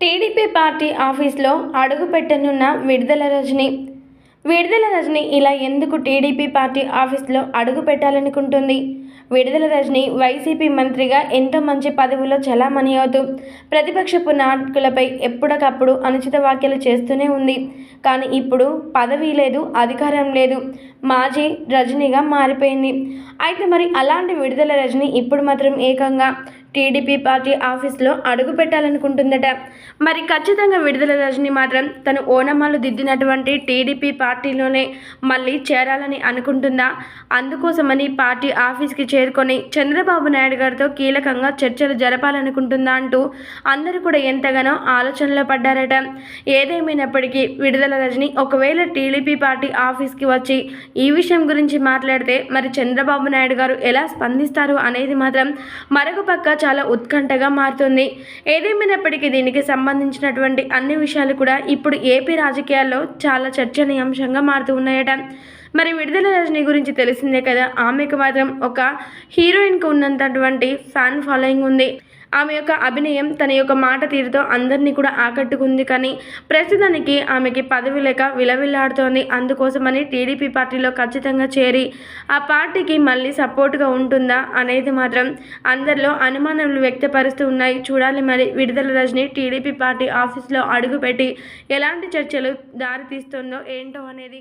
TDP party ఆఫీస్లో అడుగుపెట్టనున్న విడుదల రజని. విడుదల రజని ఇలా ఎందుకు టీడీపీ పార్టీ ఆఫీస్లో అడుగు పెట్టాలనుకుంటుంది? విడుదల రజని వైసీపీ మంత్రిగా ఎంతో మంచి పదవిలో చలామణి అవుతూ ప్రతిపక్షపు నాయకులపై ఎప్పటికప్పుడు అనుచిత వ్యాఖ్యలు చేస్తూనే ఉంది. కానీ ఇప్పుడు పదవి లేదు అధికారం లేదు. మాజీ రజనీగా మారిపోయింది. అయితే మరి అలాంటి విడుదల రజని ఇప్పుడు మాత్రం ఏకంగా టీడీపీ పార్టీ ఆఫీస్లో అడుగు పెట్టాలనుకుంటుందట. మరి ఖచ్చితంగా విడుదల రజని మాత్రం తను ఓనమాలు దిద్దినటువంటి టీడీపీ పార్టీలోనే మళ్ళీ చేరాలని అనుకుంటుందా? అందుకోసమని పార్టీ ఆఫీస్కి చేరుకొని చంద్రబాబు నాయుడు గారితో కీలకంగా చర్చలు జరపాలనుకుంటుందా అంటూ అందరూ కూడా ఎంతగానో ఆలోచనలో పడ్డారట. ఏదేమైనప్పటికీ విడుదల రజని ఒకవేళ టీడీపీ పార్టీ ఆఫీస్కి వచ్చి ఈ విషయం గురించి మాట్లాడితే మరి చంద్రబాబు నాయుడు గారు ఎలా స్పందిస్తారు అనేది మాత్రం మరొక పక్క చాలా ఉత్కంఠగా మారుతుంది. ఏదేమైనప్పటికీ దీనికి సంబంధించినటువంటి అన్ని విషయాలు కూడా ఇప్పుడు ఏపీ రాజకీయాల్లో చాలా చర్చనీయాంశంగా మారుతూ ఉన్నాయట. మరి విడుదల రజనీ గురించి తెలిసిందే కదా. ఆమెకు మాత్రం ఒక హీరోయిన్కు ఉన్నటువంటి ఫ్యాన్ ఫాలోయింగ్ ఉంది. ఆమె యొక్క అభినయం తన యొక్క మాట తీరుతో అందరినీ కూడా ఆకట్టుకుంది కానీ ప్రస్తుతానికి ఆమెకి పదవి లేక విలవిల్లాడుతోంది. అందుకోసమని టీడీపీ పార్టీలో ఖచ్చితంగా చేరి ఆ పార్టీకి మళ్ళీ సపోర్ట్గా ఉంటుందా అనేది మాత్రం అందరిలో అనుమానాలు వ్యక్తపరుస్తూ ఉన్నాయి. చూడాలి మరి. విడుదల రజని టీడీపీ పార్టీ ఆఫీస్లో అడుగుపెట్టి ఎలాంటి చర్చలు దారితీస్తుందో ఏంటో అనేది.